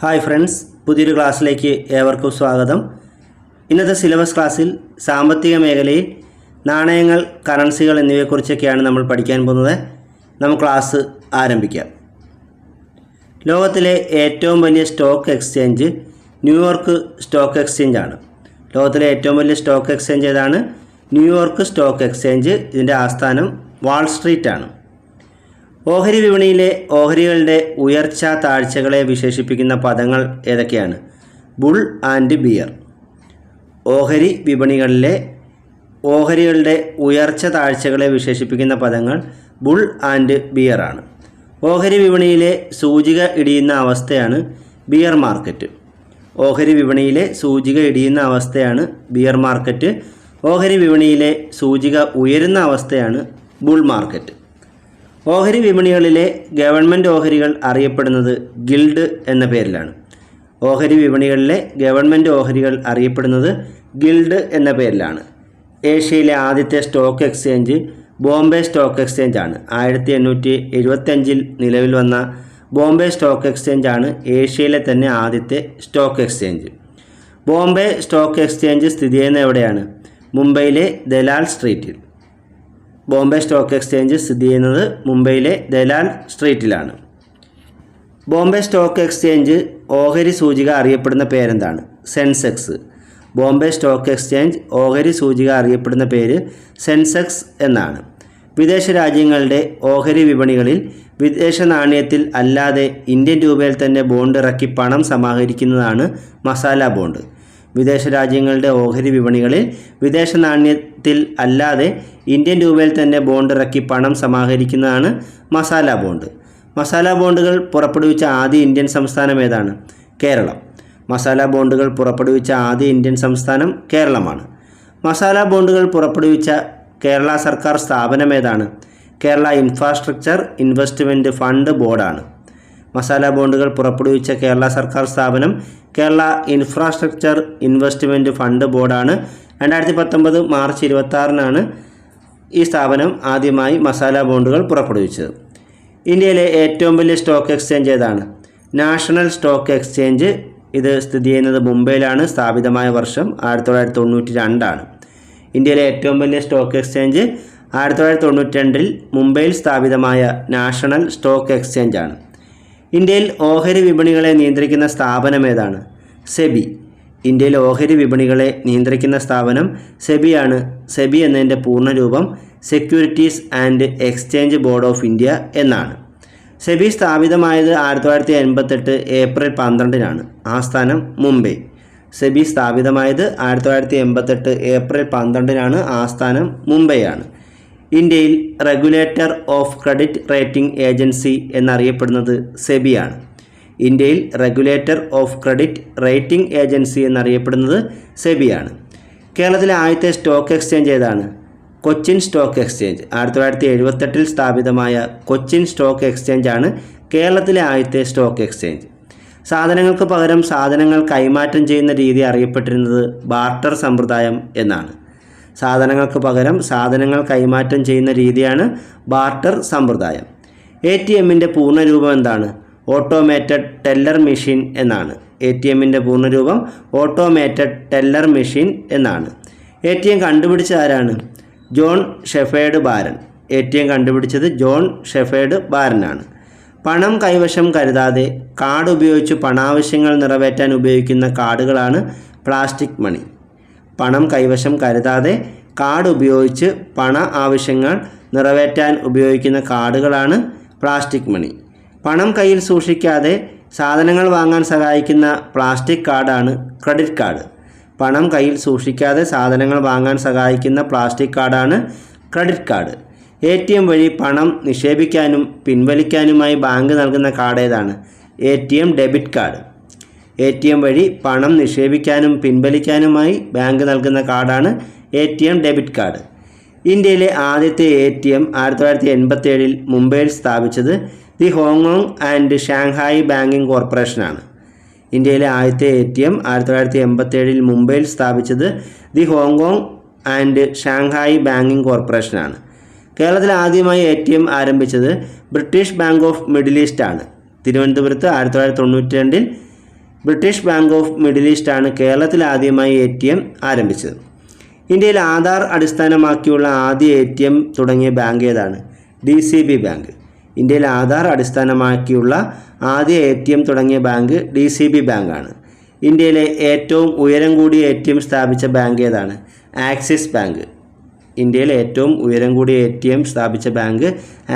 Hi friends പുതിയൊരു ക്ലാസ്സിലേക്ക് ഏവർക്കും സ്വാഗതം. ഇന്നത്തെ സിലബസ് ക്ലാസ്സിൽ സാമ്പത്തിക മേഖലയിൽ നാണയങ്ങൾ കറൻസികൾ എന്നിവയെക്കുറിച്ചൊക്കെയാണ് നമ്മൾ പഠിക്കാൻ പോകുന്നത്. നമുക്ക് ക്ലാസ് ആരംഭിക്കാം. ലോകത്തിലെ ഏറ്റവും വലിയ stock exchange New York stock exchange ആണ് ലോകത്തിലെ ഏറ്റവും വലിയ സ്റ്റോക്ക് എക്സ്ചേഞ്ച് ഏതാണ്? ന്യൂയോർക്ക് സ്റ്റോക്ക് എക്സ്ചേഞ്ച് ഇതിന്റെ ആസ്ഥാനം വാൾ സ്ട്രീറ്റ് ആണ് ഓഹരി വിപണിയിലെ ഓഹരികളുടെ ഉയർച്ച താഴ്ചകളെ വിശേഷിപ്പിക്കുന്ന പദങ്ങൾ ഏതൊക്കെയാണ്? Bull and bear. ഓഹരി വിപണികളിലെ ഓഹരികളുടെ ഉയർച്ച താഴ്ചകളെ വിശേഷിപ്പിക്കുന്ന പദങ്ങൾ ബുൾ ആൻഡ് ബിയർ ആണ്. ഓഹരി വിപണിയിലെ സൂചിക ഇടിയുന്ന അവസ്ഥയാണ് ബിയർ മാർക്കറ്റ്. ഓഹരി വിപണിയിലെ സൂചിക ഇടിയുന്ന അവസ്ഥയാണ് ബിയർ മാർക്കറ്റ്. ഓഹരി വിപണിയിലെ സൂചിക ഉയരുന്ന അവസ്ഥയാണ് ബുൾ മാർക്കറ്റ്. ഓഹരി വിപണികളിലെ ഗവൺമെന്റ് ഓഹരികൾ അറിയപ്പെടുന്നത് ഗിൽഡ് എന്ന പേരിലാണ്. ഓഹരി വിപണികളിലെ ഗവൺമെന്റ് ഓഹരികൾ അറിയപ്പെടുന്നത് ഗിൽഡ് എന്ന പേരിലാണ്. ഏഷ്യയിലെ ആദ്യത്തെ stock exchange Bombay stock exchange ആണ്. ആയിരത്തി എണ്ണൂറ്റി എഴുപത്തഞ്ചിൽ നിലവിൽ വന്ന ബോംബെ സ്റ്റോക്ക് എക്സ്ചേഞ്ച് ആണ് ഏഷ്യയിലെ തന്നെ ആദ്യത്തെ stock exchange. Bombay stock exchange സ്ഥിതി ചെയ്യുന്ന എവിടെയാണ്? മുംബൈയിലെ ദലാൽ സ്ട്രീറ്റിൽ. ബോംബെ സ്റ്റോക്ക് എക്സ്ചേഞ്ച് സ്ഥിതി ചെയ്യുന്നത് മുംബൈയിലെ ദലാൽ സ്ട്രീറ്റിലാണ്. ബോംബെ സ്റ്റോക്ക് എക്സ്ചേഞ്ച് ഓഹരി സൂചിക അറിയപ്പെടുന്ന പേരെന്താണ്? സെൻസെക്സ്. ബോംബെ സ്റ്റോക്ക് എക്സ്ചേഞ്ച് ഓഹരി സൂചിക അറിയപ്പെടുന്ന പേര് സെൻസെക്സ് എന്നാണ്. വിദേശ രാജ്യങ്ങളുടെ ഓഹരി വിപണികളിൽ വിദേശ നാണയത്തിൽ അല്ലാതെ ഇന്ത്യൻ രൂപയിൽ തന്നെ ബോണ്ട് ഇറക്കി പണം സമാഹരിക്കുന്നതാണ് മസാല ബോണ്ട്. വിദേശ രാജ്യങ്ങളുടെ ഓഹരി വിപണികളിൽ വിദേശ നാണ്യത്തിൽ അല്ലാതെ ഇന്ത്യൻ രൂപയിൽ തന്നെ ബോണ്ട് ഇറക്കി പണം സമാഹരിക്കുന്നതാണ് മസാല ബോണ്ട് മസാല ബോണ്ടുകൾ പുറപ്പെടുവിച്ച ആദ്യ ഇന്ത്യൻ സംസ്ഥാനം ഏതാണ്? കേരളം. മസാല ബോണ്ടുകൾ പുറപ്പെടുവിച്ച ആദ്യ ഇന്ത്യൻ സംസ്ഥാനം കേരളമാണ്. മസാല ബോണ്ടുകൾ പുറപ്പെടുവിച്ച കേരള സർക്കാർ സ്ഥാപനം ഏതാണ്? കേരള ഇൻഫ്രാസ്ട്രക്ചർ ഇൻവെസ്റ്റ്മെന്റ് ഫണ്ട് ബോർഡാണ് മസാല ബോണ്ടുകൾ പുറപ്പെടുവിച്ച കേരള സർക്കാർ സ്ഥാപനം കേരള ഇൻഫ്രാസ്ട്രക്ചർ ഇൻവെസ്റ്റ്മെന്റ് ഫണ്ട് ബോർഡാണ്. രണ്ടായിരത്തി പത്തൊമ്പത് മാർച്ച് ഇരുപത്താറിനാണ് ഈ സ്ഥാപനം ആദ്യമായി മസാല ബോണ്ടുകൾ പുറപ്പെടുവിച്ചത്. ഇന്ത്യയിലെ ഏറ്റവും വലിയ സ്റ്റോക്ക് എക്സ്ചേഞ്ച് ഏതാണ്? നാഷണൽ സ്റ്റോക്ക് എക്സ്ചേഞ്ച് ഇത് സ്ഥിതി ചെയ്യുന്നത് മുംബൈയിലാണ് സ്ഥാപിതമായ വർഷം ആയിരത്തി തൊള്ളായിരത്തി തൊണ്ണൂറ്റി രണ്ടാണ് ഇന്ത്യയിലെ ഏറ്റവും വലിയ സ്റ്റോക്ക് എക്സ്ചേഞ്ച് ആയിരത്തി തൊള്ളായിരത്തി തൊണ്ണൂറ്റി രണ്ടിൽ മുംബൈയിൽ സ്ഥാപിതമായ നാഷണൽ സ്റ്റോക്ക് എക്സ്ചേഞ്ചാണ്. ഇന്ത്യയിൽ ഓഹരി വിപണികളെ നിയന്ത്രിക്കുന്ന സ്ഥാപനം ഏതാണ്? സെബി. ഇന്ത്യയിൽ ഓഹരി വിപണികളെ നിയന്ത്രിക്കുന്ന സ്ഥാപനം സെബിയാണ്. സെബി എന്നതിന്റെ പൂർണരൂപം securities and exchange board of India എന്നാണ്. സെബി സ്ഥാപിതമായത് ആയിരത്തി തൊള്ളായിരത്തി എൺപത്തെട്ട് ഏപ്രിൽ പന്ത്രണ്ടിനാണ്. ആസ്ഥാനം മുംബൈ. സെബി സ്ഥാപിതമായത് ആയിരത്തി തൊള്ളായിരത്തി എൺപത്തെട്ട് ഏപ്രിൽ പന്ത്രണ്ടിനാണ്. ആസ്ഥാനം മുംബൈയാണ്. ഇന്ത്യയിൽ regulator of credit rating agency എന്നറിയപ്പെടുന്നത് സെബിയാണ്. ഇന്ത്യയിൽ regulator of credit rating agency എന്നറിയപ്പെടുന്നത് സെബിയാണ്. കേരളത്തിലെ ആദ്യത്തെ സ്റ്റോക്ക് എക്സ്ചേഞ്ച് ഏതാണ്? Cochin stock exchange. ആയിരത്തി തൊള്ളായിരത്തി എഴുപത്തെട്ടിൽ സ്ഥാപിതമായ കൊച്ചിൻ സ്റ്റോക്ക് എക്സ്ചേഞ്ച് ആണ് കേരളത്തിലെ ആദ്യത്തെ സ്റ്റോക്ക് എക്സ്ചേഞ്ച്. സാധനങ്ങൾക്ക് പകരം സാധനങ്ങൾ കൈമാറ്റം ചെയ്യുന്ന രീതി അറിയപ്പെട്ടിരുന്നത് ബാർട്ടർ സമ്പ്രദായം എന്നാണ്. സാധനങ്ങൾക്ക് പകരം സാധനങ്ങൾ കൈമാറ്റം ചെയ്യുന്ന രീതിയാണ് ബാർട്ടർ സമ്പ്രദായം. എ ടി എമ്മിന്റെ പൂർണരൂപം എന്താണ്? ഓട്ടോമേറ്റഡ് ടെല്ലർ മെഷീൻ എന്നാണ്. എ ടി എമ്മിന്റെ പൂർണരൂപം ഓട്ടോമേറ്റഡ് ടെല്ലർ മെഷീൻ എന്നാണ്. എ ടി എം കണ്ടുപിടിച്ച ആരാണ്? John Shepherd Barron. A T M കണ്ടുപിടിച്ചത് ജോൺ ഷെഫേഡ് ബാരനാണ്. പണം കൈവശം കരുതാതെ കാർഡ് ഉപയോഗിച്ച് പണാവശ്യങ്ങൾ നിറവേറ്റാൻ ഉപയോഗിക്കുന്ന കാർഡുകളാണ് പ്ലാസ്റ്റിക് മണി. പണം കൈവശം കരുതാതെ കാർഡ് ഉപയോഗിച്ച് പണ ആവശ്യങ്ങൾ നിറവേറ്റാൻ ഉപയോഗിക്കുന്ന കാർഡുകളാണ് പ്ലാസ്റ്റിക് മണി. പണം കയ്യിൽ സൂക്ഷിക്കാതെ സാധനങ്ങൾ വാങ്ങാൻ സഹായിക്കുന്ന പ്ലാസ്റ്റിക് കാർഡാണ് ക്രെഡിറ്റ് കാർഡ്. പണം കയ്യിൽ സൂക്ഷിക്കാതെ സാധനങ്ങൾ വാങ്ങാൻ സഹായിക്കുന്ന പ്ലാസ്റ്റിക് കാർഡാണ് credit card. A T M വഴി പണം നിക്ഷേപിക്കാനും പിൻവലിക്കാനുമായി ബാങ്ക് നൽകുന്ന കാർഡ് ഏതാണ്? A T M debit card. A T M വഴി പണം നിക്ഷേപിക്കാനും പിൻവലിക്കാനുമായി ബാങ്ക് നൽകുന്ന കാർഡാണ് A T M debit card. ഇന്ത്യയിലെ ആദ്യത്തെ എ ടി എം ആയിരത്തി തൊള്ളായിരത്തി മുംബൈയിൽ സ്ഥാപിച്ചത് the Hong Kong and Shanghai banking കോർപ്പറേഷനാണ്. ഇന്ത്യയിലെ ആദ്യത്തെ എ ടി എം ആയിരത്തി തൊള്ളായിരത്തി മുംബൈയിൽ സ്ഥാപിച്ചത് the Hongkong and Shanghai banking കോർപ്പറേഷനാണ്. കേരളത്തിൽ ആദ്യമായി എ ടി എം ആരംഭിച്ചത് British Bank of Middle East ആണ് തിരുവനന്തപുരത്ത് ആയിരത്തി തൊള്ളായിരത്തി തൊണ്ണൂറ്റി രണ്ടിൽ ബ്രിട്ടീഷ് ബാങ്ക് ഓഫ് മിഡിൽ ഈസ്റ്റാണ് കേരളത്തിൽ ആദ്യമായി എ ടി എം ആരംഭിച്ചത്. ഇന്ത്യയിൽ ആധാർ അടിസ്ഥാനമാക്കിയുള്ള ആദ്യ എ ടി എം തുടങ്ങിയ ബാങ്ക് ഏതാണ്? ഡി സി ബി ബാങ്ക് ഇന്ത്യയിൽ ആധാർ അടിസ്ഥാനമാക്കിയുള്ള ആദ്യ എ ടി എം തുടങ്ങിയ ബാങ്ക് ഡി സി ബി ബാങ്കാണ് ഇന്ത്യയിലെ ഏറ്റവും ഉയരം കൂടിയ എ ടി എം സ്ഥാപിച്ച ബാങ്ക് ഏതാണ്? Axis bank. ഇന്ത്യയിലെ ഏറ്റവും ഉയരം കൂടിയ എ ടി എം സ്ഥാപിച്ച ബാങ്ക്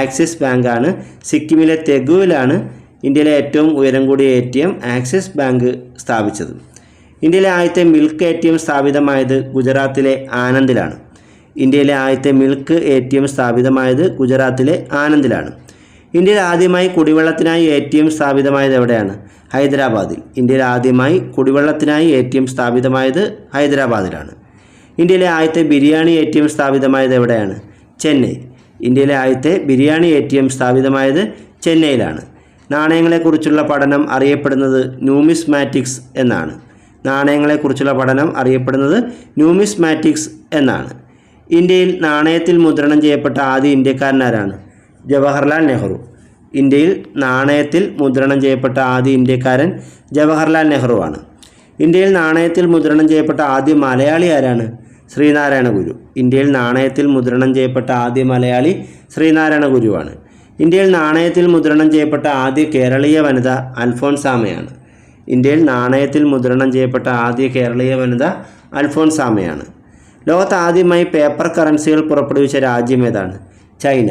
ആക്സിസ് ബാങ്കാണ്. സിക്കിമിലെ തെഗുവിലാണ് ഇന്ത്യയിലെ ഏറ്റവും ഉയരം കൂടിയ A T M Axis bank സ്ഥാപിച്ചത്. ഇന്ത്യയിലെ ആദ്യത്തെ മിൽക്ക് എ ടി എം സ്ഥാപിതമായത് ഗുജറാത്തിലെ ആനന്ദിലാണ്. ഇന്ത്യയിലെ ആദ്യത്തെ മിൽക്ക് എ ടി എം സ്ഥാപിതമായത് ഗുജറാത്തിലെ ആനന്ദിലാണ്. ഇന്ത്യയിൽ ആദ്യമായി കുടിവെള്ളത്തിനായി എ ടി എം സ്ഥാപിതമായത് എവിടെയാണ്? ഹൈദരാബാദിൽ. ഇന്ത്യയിൽ ആദ്യമായി കുടിവെള്ളത്തിനായി എ ടി എം സ്ഥാപിതമായത് ഹൈദരാബാദിലാണ്. ഇന്ത്യയിലെ ആദ്യത്തെ ബിരിയാണി എ ടി എം സ്ഥാപിതമായത് എവിടെയാണ്? ചെന്നൈ. ഇന്ത്യയിലെ ആദ്യത്തെ ബിരിയാണി എ ടി എം സ്ഥാപിതമായത് ചെന്നൈയിലാണ്. നാണയങ്ങളെക്കുറിച്ചുള്ള പഠനം അറിയപ്പെടുന്നത് ന്യൂമിസ്മാറ്റിക്സ് എന്നാണ്. നാണയങ്ങളെക്കുറിച്ചുള്ള പഠനം അറിയപ്പെടുന്നത് ന്യൂമിസ്മാറ്റിക്സ് എന്നാണ്. ഇന്ത്യയിൽ നാണയത്തിൽ മുദ്രണം ചെയ്യപ്പെട്ട ആദ്യ ഇന്ത്യക്കാരനാരാണ്? ജവഹർലാൽ നെഹ്റു. ഇന്ത്യയിൽ നാണയത്തിൽ മുദ്രണം ചെയ്യപ്പെട്ട ആദ്യ ഇന്ത്യക്കാരൻ ജവഹർലാൽ നെഹ്റുവാണ് ഇന്ത്യയിൽ നാണയത്തിൽ മുദ്രണം ചെയ്യപ്പെട്ട ആദ്യ മലയാളി ആരാണ്? ശ്രീനാരായണ ഗുരു. ഇന്ത്യയിൽ നാണയത്തിൽ മുദ്രണം ചെയ്യപ്പെട്ട ആദ്യ മലയാളി ശ്രീനാരായണ ഗുരുവാണ്. ഇന്ത്യയിൽ നാണയത്തിൽ മുദ്രണം ചെയ്യപ്പെട്ട ആദ്യ കേരളീയ വനിത അൽഫോൻസാമയാണ്. ഇന്ത്യയിൽ നാണയത്തിൽ മുദ്രണം ചെയ്യപ്പെട്ട ആദ്യ കേരളീയ വനിത അൽഫോൻസാമയാണ്. ലോകത്ത് ആദ്യമായി പേപ്പർ കറൻസികൾ പുറപ്പെടുവിച്ച രാജ്യം ഏതാണ്? ചൈന.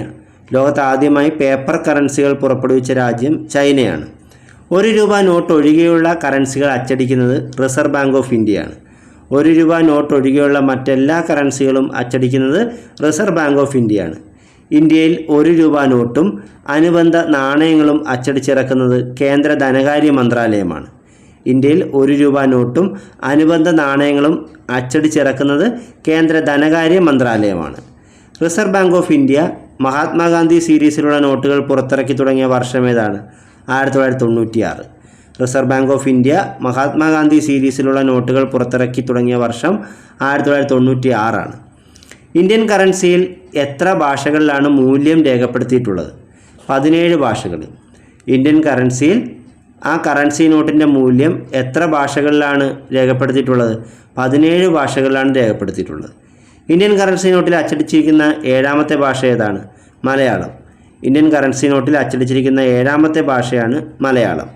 ലോകത്ത് ആദ്യമായി പേപ്പർ കറൻസികൾ പുറപ്പെടുവിച്ച രാജ്യം ചൈനയാണ്. ഒരു രൂപ നോട്ട് ഒഴികെയുള്ള കറൻസികൾ അച്ചടിക്കുന്നത് റിസർവ് ബാങ്ക് ഓഫ് ഇന്ത്യയാണ്. ഒരു രൂപ നോട്ട് ഒഴികെയുള്ള മറ്റെല്ലാ കറൻസികളും അച്ചടിക്കുന്നത് റിസർവ് ബാങ്ക് ഓഫ് ഇന്ത്യയാണ്. ഇന്ത്യയിൽ ഒരു രൂപ നോട്ടും അനുബന്ധ നാണയങ്ങളും അച്ചടിച്ചിറക്കുന്നത് കേന്ദ്ര ധനകാര്യ മന്ത്രാലയമാണ്. ഇന്ത്യയിൽ ഒരു രൂപ നോട്ടും അനുബന്ധ നാണയങ്ങളും അച്ചടിച്ചിറക്കുന്നത് കേന്ദ്ര ധനകാര്യ മന്ത്രാലയമാണ്. Reserve bank of India Mahatma Gandhi സീരീസിലുള്ള നോട്ടുകൾ പുറത്തിറക്കി തുടങ്ങിയ വർഷം ഏതാണ്? ആയിരത്തി തൊള്ളായിരത്തി തൊണ്ണൂറ്റിയാറ് reserve bank of India Mahatma Gandhi സീരീസിലുള്ള നോട്ടുകൾ പുറത്തിറക്കി തുടങ്ങിയ വർഷം ആയിരത്തി തൊള്ളായിരത്തി തൊണ്ണൂറ്റി ആറാണ് ഇന്ത്യൻ കറൻസിയിൽ എത്ര ഭാഷകളിലാണ് മൂല്യം രേഖപ്പെടുത്തിയിട്ടുള്ളത്? പതിനേഴ് ഭാഷകൾ. ഇന്ത്യൻ കറൻസിയിൽ ആ കറൻസി നോട്ടിന്റെ മൂല്യം എത്ര ഭാഷകളിലാണ് രേഖപ്പെടുത്തിയിട്ടുള്ളത്? പതിനേഴ് ഭാഷകളിലാണ് രേഖപ്പെടുത്തിയിട്ടുള്ളത്. ഇന്ത്യൻ കറൻസി നോട്ടിൽ അച്ചടിച്ചിരിക്കുന്ന ഏഴാമത്തെ ഭാഷ ഏതാണ്? മലയാളം. ഇന്ത്യൻ കറൻസി നോട്ടിൽ അച്ചടിച്ചിരിക്കുന്ന ഏഴാമത്തെ ഭാഷയാണ് മലയാളം.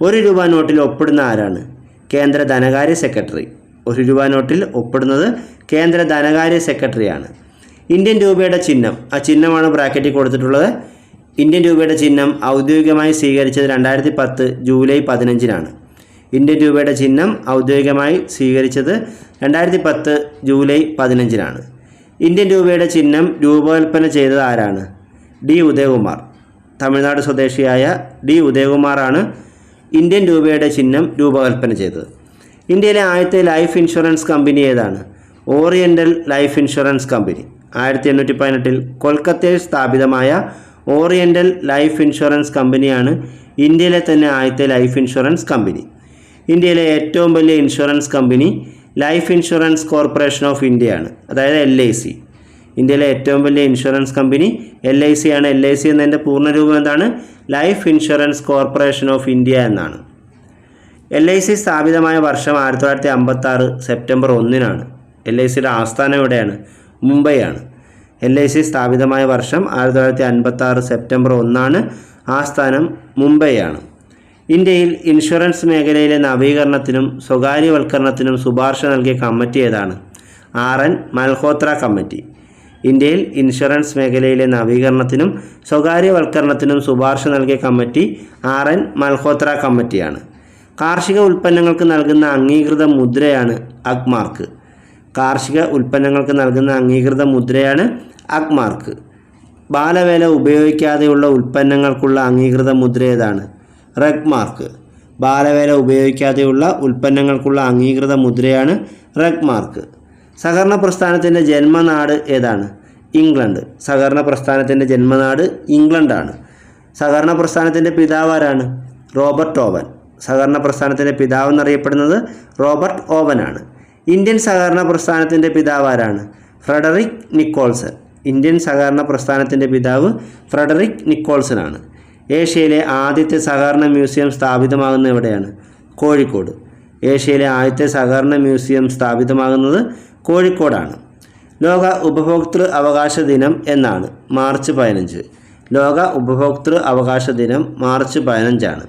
ഒരു രൂപ നോട്ടിൽ ഒപ്പിടുന്ന ആരാണ്? കേന്ദ്ര ധനകാര്യ സെക്രട്ടറി ഒരു രൂപ നോട്ടിൽ ഒപ്പിടുന്നത് കേന്ദ്ര ധനകാര്യ സെക്രട്ടറിയാണ്. ഇന്ത്യൻ രൂപയുടെ ചിഹ്നം. ആ ചിഹ്നമാണ് ബ്രാക്കറ്റിൽ കൊടുത്തിട്ടുള്ളത്. ഇന്ത്യൻ രൂപയുടെ ചിഹ്നം ഔദ്യോഗികമായി സ്വീകരിച്ചത് രണ്ടായിരത്തി പത്ത് ജൂലൈ പതിനഞ്ചിനാണ്. ഇന്ത്യൻ രൂപയുടെ ചിഹ്നം ഔദ്യോഗികമായി സ്വീകരിച്ചത് രണ്ടായിരത്തി പത്ത് ജൂലൈ പതിനഞ്ചിനാണ്. ഇന്ത്യൻ രൂപയുടെ ചിഹ്നം രൂപകൽപ്പന ചെയ്തത് ആരാണ്? ഡി ഉദയകുമാർ. തമിഴ്നാട് സ്വദേശിയായ ഡി ഉദയകുമാറാണ് ഇന്ത്യൻ രൂപയുടെ ചിഹ്നം രൂപകൽപ്പന ചെയ്തത്. ഇന്ത്യയിലെ ആദ്യത്തെ ലൈഫ് ഇൻഷുറൻസ് കമ്പനി ഏതാണ്? Oriental life insurance company. ആയിരത്തി എണ്ണൂറ്റി പതിനെട്ടിൽ കൊൽക്കത്തയിൽ സ്ഥാപിതമായ ഓറിയന്റൽ ലൈഫ് ഇൻഷുറൻസ് കമ്പനിയാണ് ഇന്ത്യയിലെ തന്നെ ആദ്യത്തെ ലൈഫ് ഇൻഷുറൻസ് കമ്പനി. ഇന്ത്യയിലെ ഏറ്റവും വലിയ insurance company life insurance corporation of ഇന്ത്യയാണ് അതായത് എൽ ഐ സി. ഇന്ത്യയിലെ ഏറ്റവും വലിയ insurance company L I C ആണ്. എൽ ഐ സി എന്നതിന്റെ പൂർണരൂപം എന്താണ്? Life insurance corporation of India എന്നാണ്. എൽ ഐ സി സ്ഥാപിതമായ വർഷം ആയിരത്തി തൊള്ളായിരത്തി അമ്പത്തി സെപ്റ്റംബർ ഒന്നിനാണ്. എൽ ഐ സിയുടെ ആസ്ഥാനം എവിടെയാണ്? മുംബൈ ആണ് എൽ ഐ സി സ്ഥാപിതമായ വർഷം ആയിരത്തി തൊള്ളായിരത്തി അൻപത്തി ആറ് സെപ്റ്റംബർ ഒന്നാണ് ആസ്ഥാനം മുംബൈ ആണ് ഇന്ത്യയിൽ ഇൻഷുറൻസ് മേഖലയിലെ നവീകരണത്തിനും സ്വകാര്യവൽക്കരണത്തിനും ശുപാർശ നൽകിയ കമ്മിറ്റി ഏതാണ്? R N Malhotra committee. ഇന്ത്യയിൽ ഇൻഷുറൻസ് മേഖലയിലെ നവീകരണത്തിനും സ്വകാര്യവൽക്കരണത്തിനും ശുപാർശ നൽകിയ കമ്മിറ്റി ആർ എൻ മൽഹോത്ര കമ്മിറ്റിയാണ്. കാർഷിക ഉൽപ്പന്നങ്ങൾക്ക് നൽകുന്ന അംഗീകൃത മുദ്രയാണ് അഗ്മാർക്ക് കാർഷിക ഉൽപ്പന്നങ്ങൾക്ക് നൽകുന്ന അംഗീകൃത മുദ്രയാണ് അക്മാർക്ക്. ബാലവേല ഉപയോഗിക്കാതെയുള്ള ഉൽപ്പന്നങ്ങൾക്കുള്ള അംഗീകൃത മുദ്ര ഏതാണ്? റെഗ് മാർക്ക് ബാലവേല ഉപയോഗിക്കാതെയുള്ള ഉൽപ്പന്നങ്ങൾക്കുള്ള അംഗീകൃത മുദ്രയാണ് റെഗ് മാർക്ക് സഹകരണ പ്രസ്ഥാനത്തിന്റെ ജന്മനാട് ഏതാണ്? ഇംഗ്ലണ്ട്. സഹകരണ പ്രസ്ഥാനത്തിന്റെ ജന്മനാട് ഇംഗ്ലണ്ടാണ്. സഹകരണ പ്രസ്ഥാനത്തിന്റെ പിതാവ് ആരാണ്? Robert Owen. സഹകരണ പ്രസ്ഥാനത്തിന്റെ പിതാവ് എന്നറിയപ്പെടുന്നത് റോബർട്ട് ഓവനാണ്. ഇന്ത്യൻ സഹകരണ പ്രസ്ഥാനത്തിന്റെ പിതാവ് ആരാണ്? Frederick Nicholson. ഇന്ത്യൻ സഹകരണ പ്രസ്ഥാനത്തിന്റെ പിതാവ് ഫ്രെഡറിക് നിക്കോൾസൺ ആണ് ഏഷ്യയിലെ ആദ്യത്തെ സഹകരണ മ്യൂസിയം സ്ഥാപിതമാകുന്നത് എവിടെയാണ്? കോഴിക്കോട്. ഏഷ്യയിലെ ആദ്യത്തെ സഹകരണ മ്യൂസിയം സ്ഥാപിതമാകുന്നത് കോഴിക്കോടാണ്. ലോക ഉപഭോക്തൃ അവകാശ ദിനം എന്നാണ് മാർച്ച് പതിനഞ്ച്. ലോക ഉപഭോക്തൃ അവകാശ ദിനം മാർച്ച് പതിനഞ്ചാണ്.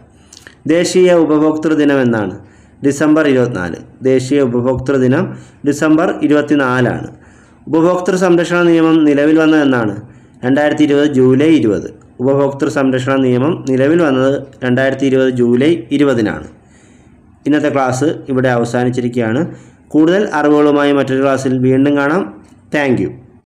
ദേശീയ ഉപഭോക്തൃ ദിനം എന്നാണ്. ഡിസംബർ ഇരുപത്തിനാല്. ദേശീയ ഉപഭോക്തൃ ദിനം ഡിസംബർ ഇരുപത്തിനാലാണ്. ഉപഭോക്തൃ സംരക്ഷണ നിയമം നിലവിൽ വന്നത് എന്നാണ്. രണ്ടായിരത്തി ഇരുപത് ജൂലൈ ഇരുപത്. ഉപഭോക്തൃ സംരക്ഷണ നിയമം നിലവിൽ വന്നത് രണ്ടായിരത്തി ഇരുപത് ജൂലൈ ഇരുപതിനാണ്. ഇന്നത്തെ ക്ലാസ് ഇവിടെ അവസാനിച്ചിരിക്കുകയാണ്. കൂടുതൽ അറിവുകളുമായി മറ്റൊരു ക്ലാസ്സിൽ വീണ്ടും കാണാം. താങ്ക്